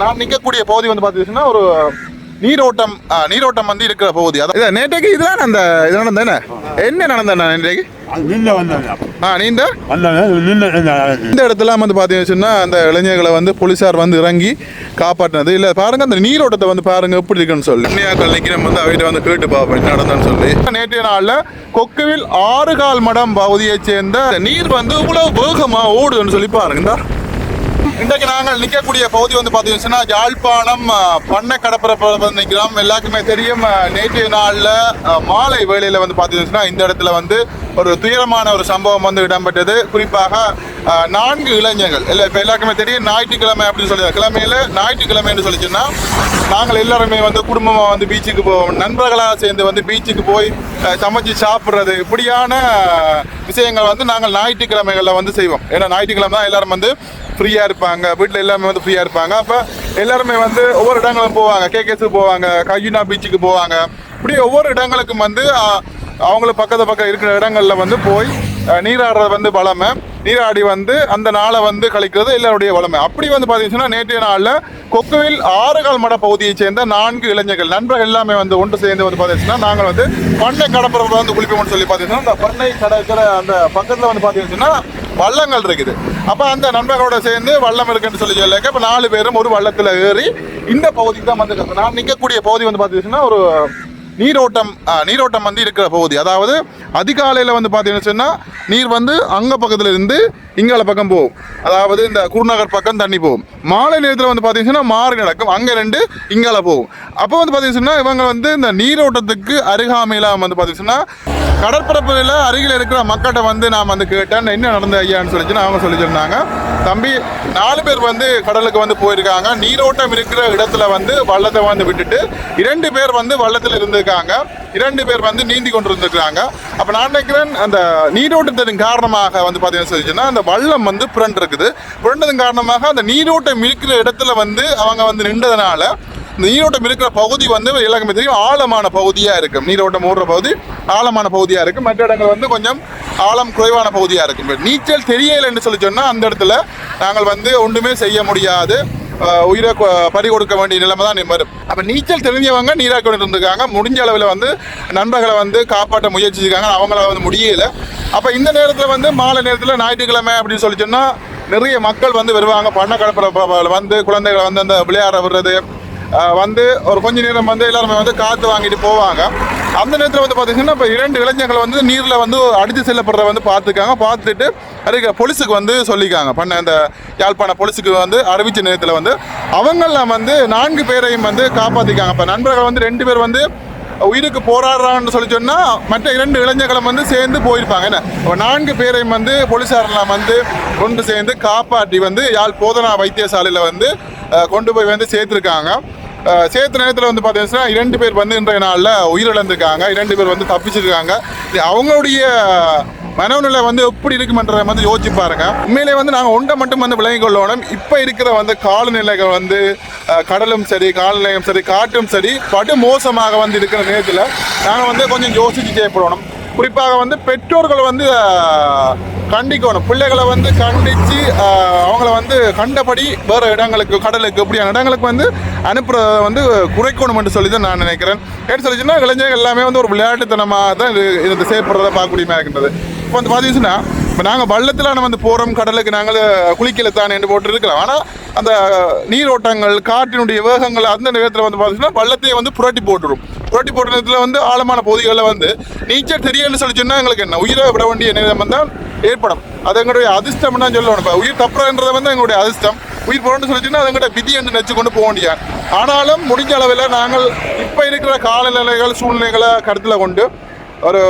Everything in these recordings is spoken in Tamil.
நான் நிக்கக்கூடிய பகுதி வந்து பாத்தீங்கன்னா ஒரு நீரோட்டம் நீரோட்டம் வந்து இருக்கிற பகுதி. அதான். நேற்றைக்கு இதுதான் அந்த இது நடந்தேனே என்ன? நடந்தேன் நேற்றைக்கு? ஆ நீந்த? இந்த இடத்துல வந்து பார்த்தீங்கன்னா அந்த இளைஞர்களை வந்து போலீஸார் வந்து இறங்கி காப்பாற்றினது இல்லை பாருங்க அந்த நீரோட்டத்தை வந்து பாருங்க எப்படி இருக்குன்னு சொல்லி. இந்தியாக்கள் நிற்கிறோம் வந்து அவைகிட்ட வந்து கேட்டு பார்ப்போம் என்ன நடந்ததுன்னு சொல்லி. நேற்றைய நாளில் கொக்குவில் ஆறு கால் மடம் பகுதியைச் சேர்ந்த நீர் வந்து இவ்வளவு வேகமாக ஓடுதுன்னு சொல்லி பாருங்க. இன்றைக்கு நாங்கள் நிற்கக்கூடிய பகுதி வந்து பார்த்தீங்கன்னா யாழ்ப்பாணம் பண்ணை கடற்பரப்பில் வந்து நிற்கிறோம் எல்லாருக்குமே தெரியும் நேற்றைய நாளில் மாலை வேளையில் வந்து பார்த்தீங்கன்னா இந்த இடத்துல வந்து ஒரு துயரமான ஒரு சம்பவம் வந்து இடம்பெற்றது குறிப்பாக நான்கு இளைஞர்கள். இல்லை இப்போ எல்லாருக்குமே தெரியும் ஞாயிற்றுக்கிழமை அப்படின்னு சொல்லி கிழமையில ஞாயிற்றுக்கிழமைன்னு சொல்லிச்சுன்னா நாங்கள் எல்லாருமே வந்து குடும்பமாக வந்து பீச்சுக்கு போவோம் நண்பர்களாக சேர்ந்து வந்து பீச்சுக்கு போய் சமைச்சு சாப்பிட்றது. இப்படியான விஷயங்கள் வந்து நாங்கள் ஞாயிற்றுக்கிழமைகளில் வந்து செய்வோம். ஏன்னா ஞாயிற்றுக்கிழமை தான் எல்லாரும் வந்து ஃப்ரீயாக இருப்பாங்க. வீட்டில் எல்லாருமே வந்து ஃப்ரீயாக இருப்பாங்க. அப்போ எல்லாருமே வந்து ஒவ்வொரு இடங்களும் போவாங்க. கேகேஸு போவாங்க கையுனா பீச்சுக்கு போவாங்க. இப்படி ஒவ்வொரு இடங்களுக்கும் வந்து அவங்களுக்கு பக்கத்து பக்கம் இருக்கிற இடங்களில் வந்து போய் நீராடுறது வந்து வளமை. நீராடி வந்து அந்த நாளை வந்து கழிக்கிறது எல்லாருடைய வளமை. அப்படி வந்து பார்த்தீங்கன்னா நேற்றைய நாளில் கொக்குவில் ஆறுகால் மட பகுதியைச் சேர்ந்த நான்கு இளைஞர்கள் நண்பர்கள் எல்லாமே வந்து ஒன்று சேர்ந்து வந்து பார்த்தீங்கன்னா நாங்கள் வந்து பண்ணை கடற்பரப்பில் வந்து குளிப்போம்னு சொல்லி பார்த்தீங்கன்னா அந்த பண்ணை கடற்கிற அந்த பக்கத்தில் வந்து பார்த்தீங்கன்னா வள்ளங்கள் இருக்குது. அப்போ அந்த நண்பர்களோட சேர்ந்து வள்ளம் இருக்குன்னு சொல்லி சொல்லிக்க இப்போ நாலு பேரும் ஒரு வள்ளத்தில் ஏறி இந்த பகுதிக்கு தான் வந்து நான் நிற்கக்கூடிய பகுதி வந்து பார்த்தீங்கன்னா ஒரு நீரோட்டம் நீரோட்டம் வந்து இருக்கிற பகுதி. அதாவது அதிகாலையில் வந்து பார்த்தீங்கன்னு சொன்னால் நீர் வந்து அங்கே பக்கத்தில் இருந்து இங்கால பக்கம் போகும். அதாவது இந்த குருநகர் பக்கம் தண்ணி போகும். மாலை நேரத்தில் வந்து பார்த்தீங்கன்னா மாறி நடக்கும். அங்கே ரெண்டு இங்கால போகும். அப்போ வந்து பார்த்தீங்கன்னா இவங்க வந்து இந்த நீரோட்டத்துக்கு அருகாமையில் வந்து பார்த்தீங்கன்னா கடற்பரப்பில் அருகில் இருக்கிற மக்கள்கிட்ட வந்து நான் வந்து கேட்டேன். என்ன நடந்த ஐயான்னு சொல்லிச்சுன்னு அவங்க சொல்லிச்சிருந்தாங்க. தம்பி நாலு பேர் வந்து கடலுக்கு வந்து போயிருக்காங்க. நீரோட்டம் இருக்கிற இடத்துல வந்து வள்ளத்தை வந்து விட்டுட்டு இரண்டு பேர் வந்து வள்ளத்தில் இருந்திருக்காங்க. இரண்டு பேர் வந்து நீந்தி கொண்டு இருந்திருக்காங்க அப்போ நான் நினைக்கிறேன் அந்த நீரோட்டத்தின் காரணமாக வந்து பார்த்தீங்கன்னு சொல்லிச்சுன்னா அந்த வள்ளம் வந்து புரண்டு இருக்குது. புரண்டதன் காரணமாக அந்த நீரோட்டம் இருக்கிற இடத்துல வந்து அவங்க வந்து நின்றதுனால நீரோட்டம் இருக்கிற பகுதி வந்து எல்லாருக்குமே தெரியும். ஆழமான பகுதியாக இருக்கும் நீரோட்டம் ஓடுற பகுதி ஆழமான பகுதியாக இருக்கும் மற்ற இடங்கள் வந்து கொஞ்சம் ஆழம் குறைவான பகுதியாக இருக்கும் நீச்சல் தெரியலைன்னு சொல்லி சொன்னால் அந்த இடத்துல நாங்கள் வந்து ஒன்றுமே செய்ய முடியாது. உயிரை பறி கொடுக்க வேண்டிய நிலைமை தான் வரும். அப்போ நீச்சல் தெரிஞ்சவங்க நீராக கொண்டு இருந்திருக்காங்க முடிஞ்ச அளவில் வந்து நண்பர்களை வந்து காப்பாற்ற முயற்சிச்சிருக்காங்க. அவங்களால வந்து முடியல. அப்போ இந்த நேரத்தில் வந்து மாலை நேரத்தில் ஞாயிற்றுக்கிழமை அப்படின்னு சொல்லி சொன்னால் நிறைய மக்கள் வந்து வருவாங்க. பண்ண வந்து குழந்தைகளை வந்து அந்த விளையாட விடுறது. வந்து ஒரு கொஞ்ச நேரம் வந்து எல்லாருமே வந்து காற்று வாங்கிட்டு போவாங்க. அந்த நேரத்தில் வந்து பார்த்தீங்கன்னா இப்போ இரண்டு இளைஞர்கள் வந்து நீரில் வந்து அடித்து செல்லப்படுறத வந்து பார்த்துக்காங்க பார்த்துட்டு அதுக்கு போலீஸுக்கு வந்து சொல்லிக்காங்க பண்ண அந்த யாழ்ப்பாண போலீஸுக்கு வந்து அறிவிச்ச நேரத்தில் வந்து அவங்களாம் வந்து நான்கு பேரையும் வந்து காப்பாற்றிக்காங்க இப்போ நண்பர்கள் வந்து ரெண்டு பேர் வந்து உயிருக்கு போராடுறான்னு சொல்லி சொன்னால் மற்ற இரண்டு இளைஞர்களும் வந்து சேர்ந்து போயிருப்பாங்க. என்ன? நான்கு பேரையும் வந்து போலீசாரெல்லாம் வந்து கொண்டு சேர்ந்து காப்பாற்றி வந்து யாழ் போதனா வைத்தியசாலையில் வந்து கொண்டு போய் வந்து சேர்த்துருக்காங்க. சேர்த்த நேரத்தில் வந்து பார்த்தீங்கன்னா இரண்டு பேர் வந்து இன்றைய நாளில் உயிரிழந்திருக்காங்க. இரண்டு பேர் வந்து தப்பிச்சிருக்காங்க. அவங்களுடைய மனநிலை வந்து எப்படி இருக்குமன்றதை வந்து யோசிச்சு பாருங்க. உண்மையிலே வந்து நாங்கள் ஒன்றை மட்டும் வந்து விளங்கி கொள்ளணும். இப்போ இருக்கிற வந்து காலநிலைகள் வந்து கடலும் சரி காலநிலையும் சரி காற்றும் சரி படு மோசமாக வந்து இருக்கிற நேரத்தில் நாங்கள் வந்து கொஞ்சம் யோசிச்சு செய்யப்படணும். குறிப்பாக வந்து பெற்றோர்கள் வந்து கண்டிக்கணும். பிள்ளைகளை வந்து கண்டித்து அவங்கள வந்து கண்டபடி வேறு இடங்களுக்கு கடலுக்கு இப்படியான இடங்களுக்கு வந்து அனுப்புகிறத வந்து குறைக்கணும் என்று சொல்லி தான் நான் நினைக்கிறேன். ஏன்னு சொல்லிச்சுன்னா இளைஞர்கள் எல்லாமே வந்து ஒரு விளையாட்டுத்தனமாக தான் இது இது செயற்படுறத பார்க்கக்கூடியமாக இருக்கின்றது. இப்போ வந்து பார்த்தீங்கன்னா இப்போ நாங்கள் வள்ளத்தில் வந்து போகிறோம் கடலுக்கு நாங்கள் குளிக்கல தான் என்று போட்டு இருக்கலாம் ஆனால் அந்த நீரோட்டங்கள் காற்றினுடைய வேகங்கள் அந்த நேரத்தில் வந்து பார்த்தீங்கன்னா வள்ளத்தையே வந்து புரட்டி போட்டுரும். புரட்டி போட்ட நேரத்தில் வந்து ஆழமான பகுதிகளில் வந்து நீச்சல் தெரியலன்னு சொல்லி சொன்னால் எங்களுக்கு என்ன? உயிரை விட வேண்டிய நேரம் வந்தால் ஏற்படும். அது எங்களுடைய அதிர்ஷ்டம் தான் சொல்லணும். இப்போ உயிர் தப்புறன்றதை வந்து எங்களுடைய அதிர்ஷ்டம். உயிர் போகணும்னு சொல்லி சொன்னால் அது விதி என்று நினச்சி கொண்டு போக முடியாது ஆனாலும் முடிஞ்ச அளவில் நாங்கள் இப்போ இருக்கிற காலநிலைகள் சூழ்நிலைகளை கருத்தில் கொண்டு ஒரு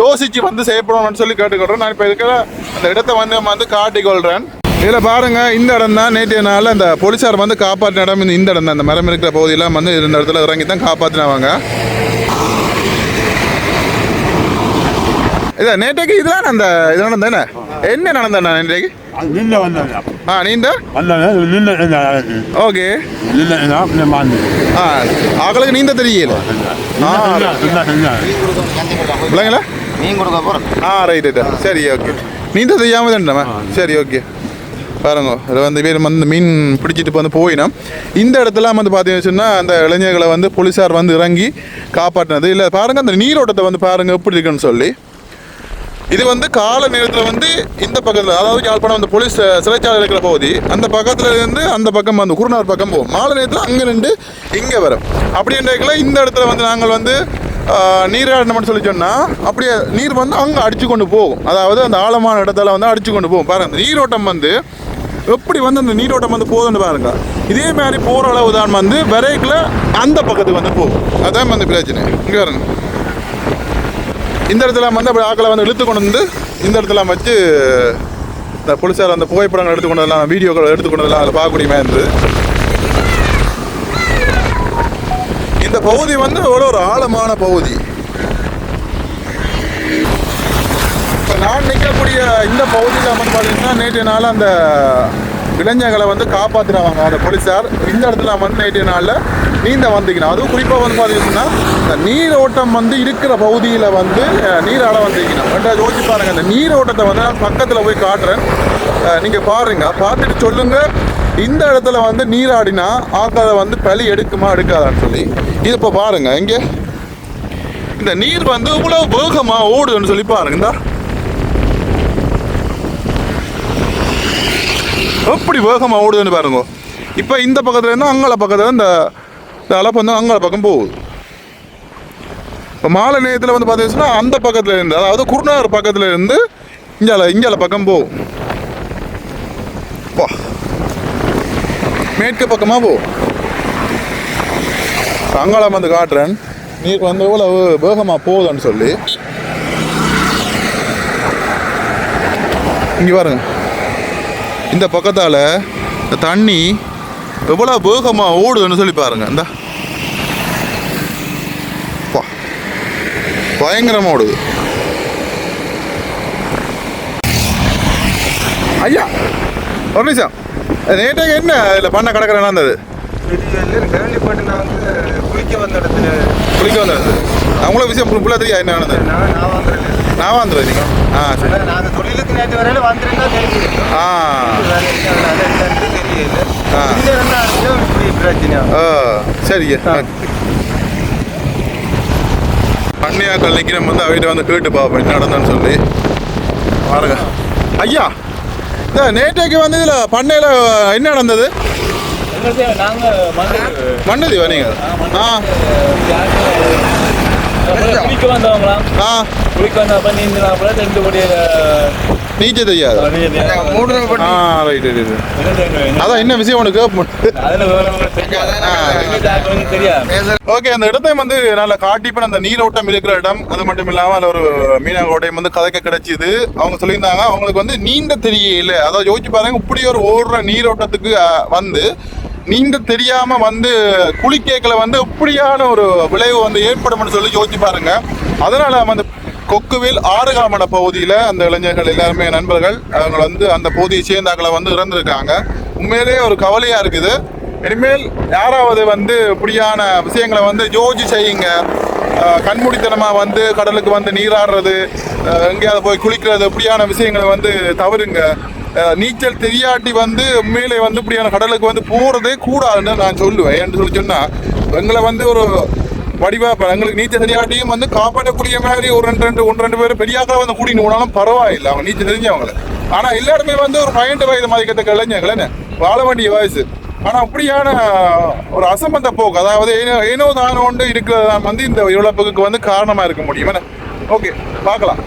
யோசிச்சு வந்து செய்யப்படணும்னு சொல்லி கேட்டுக்கொள்றேன். நான் இப்போ இருக்கிற அந்த இடத்த வந்து நம்ம வந்து காட்டிக்கொள்கிறேன் இதில் பாருங்கள் இந்த இடம் தான் நேற்றைய நாளில் அந்த போலீஸார் வந்து காப்பாற்றின இடம். இந்த இடம் தான். இந்த மரம் இருக்கிற பகுதியெல்லாம் வந்து இந்த இடத்துல இறங்கி தான் காப்பாற்றினவங்க இதான் நேற்றைக்கு இதுதான் அந்த இது நடந்தேனே என்ன? நடந்தேன் நேற்றைக்கு? நின்று வந்தேன் ஆ நீந்த? வந்தேன் நின்று ஓகே. நின்று ஆ ஆக்களுக்கு நீந்த தெரியல ஆ பிள்ளைங்களா? கொடுக்க போகிறோம் ஆ ரைட் ரைட் சரி ஓகே நீந்த தெரியாமல் தானே சரி ஓகே பாருங்க இதில் வந்து பேர் வந்து மீன் பிடிச்சிட்டு இப்போ வந்து போயினோம் இந்த இடத்துல வந்து பார்த்தீங்கன்னு சொன்னால் அந்த இளைஞர்களை வந்து போலீஸார் வந்து இறங்கி காப்பாற்றினது இல்லை பாருங்க அந்த நீரோட்டத்தை வந்து பாருங்க எப்படி இருக்குன்னு சொல்லி. இது வந்து கால நேரத்தில் வந்து இந்த பக்கத்தில் அதாவது யாழ்ப்பாணம் அந்த போலீஸ் சிறைச்சாலை இருக்கிற பகுதி அந்த பக்கத்தில் இருந்து அந்த பக்கம் வந்து குருநார் பக்கம் போகும். மாலை நேரத்தில் அங்கே நின்று இங்கே வரும். அப்படின்றதுல இந்த இடத்துல வந்து நாங்கள் வந்து நீராடணும்னு சொல்லி சொன்னால் அப்படியே நீர் வந்து அங்கே அடிச்சு கொண்டு போகும். அதாவது அந்த ஆழமான இடத்துல வந்து அடிச்சு கொண்டு போகும். பாருங்கள் அந்த நீரோட்டம் வந்து எப்படி வந்து அந்த நீரோட்டம் வந்து போகுதுன்னு பாருங்க. இதே மாதிரி போகிற அளவு தான் வந்து விரைக்கில் அந்த பக்கத்துக்கு வந்து போகும். அதான் வந்து பிரச்சனை. இங்கே வரணும் இந்த இடத்துல வந்து அப்படி ஆக்களை வந்து இழுத்து கொண்டு வந்து இந்த இடத்துல வச்சு இந்த போலீஸார் அந்த புகைப்படங்கள் எடுத்து கொண்டதெல்லாம் வீடியோக்கள் எடுத்துக்கொண்டதெல்லாம் அதில் பார்க்கக்கூடியமே இருந்தது இந்த பகுதி வந்து அவ்வளோ ஒரு ஆழமான பகுதி. இப்போ நான் நிற்கக்கூடிய இந்த பகுதியில் வந்து பார்த்தீங்கன்னா நேற்று நாள் அந்த இளைஞர்களை வந்து காப்பாற்றினவங்க அந்த போலீஸார் இந்த இடத்துல மண் நேற்றைய நாளில் நீந்த வந்தீங்கன்னா அதுவும் குறிப்பாக வந்து பார்த்தீங்கன்னா இந்த நீரோட்டம் வந்து இருக்கிற பகுதியில் வந்து நீராட வந்தீங்கன்னா ரெண்டாவது யோசிச்சு பாருங்க அந்த நீரோட்டத்தை வந்து நான் பக்கத்தில் போய் காட்டுறேன். நீங்கள் பாருங்க பார்த்துட்டு சொல்லுங்க. இந்த இடத்துல வந்து நீராடினா ஆக்காத வந்து பழி எடுக்குமா எடுக்காதான்னு சொல்லி. இது இப்போ பாருங்க இங்கே. இந்த நீர் வந்து இவ்வளோ வேகமாக ஓடுதுன்னு சொல்லி பாருங்க இந்த. எப்படி வேகமாக ஓடுதுன்னு பாருங்க. இப்போ இந்த பக்கத்தில் இருந்தால் அங்கால பக்கத்தில் இந்த இந்த அலப்பு வந்து அங்கால பக்கம் போகுது. இப்போ மாலை நேரத்தில் வந்து பார்த்தீங்கன்னா அந்த பக்கத்தில் இருந்து அதாவது குருநாகர் பக்கத்தில் இருந்து இங்கால இங்கால பக்கம் போகும். பா மேற்கு பக்கமாக போகும் அங்காளம் வந்து காட்டுறேன். நீர் வந்து எவ்வளவு வேகமாக போகுதுன்னு சொல்லி. இங்கே பாருங்க. இந்த பக்கத்தால் இந்த தண்ணி எவ்வளோ வேகமாக ஓடுதுன்னு சொல்லி பாருங்க. இந்த. பயங்கரமாக ஓடுது. ஐயா ஒரு நிமிஷம். நேற்று என்ன இதில் பண்ண கிடக்கிறேன்னா இருந்தது வந்து குளிக்க வந்த இடத்துல. குளிக்க வந்தது அவங்கள விஷயம் ஃபுல்லாக தெரியா? என்ன நடந்தது? நான் வந்துடுறேன் நான் வந்துடுறேன் நீங்கள் ஆ சரி. நான் தொழிலுக்கு நேற்று வரையில வந்துருந்தா தெரிஞ்சிருக்கேன் ஆ. தெரியல ஆ. பிரச்சனை ஆ சரிங்க பண்ணையாக்கள் நிற்கிறோம் வந்து அவைகிட்ட வந்து கேட்டு பார்ப்போம் என்ன நடந்ததுன்னு சொல்லி. பாருங்க. ஐயா இந்த நேற்றைக்கு வந்து இதில் பண்ணையில் என்ன நடந்தது? நாங்கள் மண்ணதி வரீங்க ஆ குளிக்க வந்தவங்களாம். ஆ. குளிக்க வந்தப்ப நீந்தினாப்புல ரெண்டு கோடி நீச்சல் தெரியாது? அதான் என்ன விஷயம் உனக்கு ஓகே அந்த இடத்தையும் வந்து நல்ல காட்டிப்ப அந்த நீரோட்டம் இருக்கிற இடம். அது மட்டும் இல்லாம அதுல ஒரு மீனவரோடையும் வந்து கதைக்க கிடைச்சிது. அவங்க சொல்லியிருந்தாங்க அவங்களுக்கு வந்து நீந்த தெரியல அதாவது யோசிச்சு பாருங்க இப்படி ஒரு ஓடுற நீரோட்டத்துக்கு வந்து நீந்த தெரியாம வந்து குளிக்கேக்கில் வந்து இப்படியான ஒரு விளைவு வந்து ஏற்படும்னு சொல்லி யோசிச்சு பாருங்க. அதனால அந்த கொக்குவில் ஆறுகாமட பகுதியில் அந்த இளைஞர்கள் எல்லாருமே நண்பர்கள் அவங்க வந்து அந்த பகுதியை சேர்ந்தாக்களை வந்து இறந்துருக்காங்க. உண்மையிலேயே ஒரு கவலையா இருக்குது. இனிமேல் யாராவது வந்து இப்படியான விஷயங்களை வந்து யோசிச்சு செய்யுங்க. கண்மூடித்தனமாக வந்து கடலுக்கு வந்து நீராடுறது எங்கேயாவது போய் குளிக்கிறது இப்படியான விஷயங்களை வந்து தவறுங்க. நீச்சல் தெரியாட்டி வந்து உண்மையிலே வந்து இப்படியான கடலுக்கு வந்து போகிறதே கூடாதுன்னு நான் சொல்லுவேன். என்று சொல்லி சொன்னால் எங்களை வந்து ஒரு வடிவா எங்களுக்கு நீச்சல் தெரியாட்டியும் வந்து காப்பாற்றக்கூடிய மாதிரி ஒரு ரெண்டு ரெண்டு ஒன்று ரெண்டு பேர் பெரியாக்களை வந்து கூட்டின்னு போனாலும் பரவாயில்லை. அவங்க நீச்சல் தெரிஞ்சவங்களை. ஆனால் எல்லாருமே வந்து ஒரு பதினெட்டு வயது மதிக்கத்தக்க இளைஞர்கள் என்ன? வாழ வேண்டிய வயசு. ஆனால் அப்படியான ஒரு அசம்பந்த போக்கு அதாவது ஏனோ ஏனோ தானோண்டு இருக்கிறது வந்து இந்த இழப்புக்கு வந்து காரணமாக இருக்க முடியும். என்ன? ஓகே பார்க்கலாம்.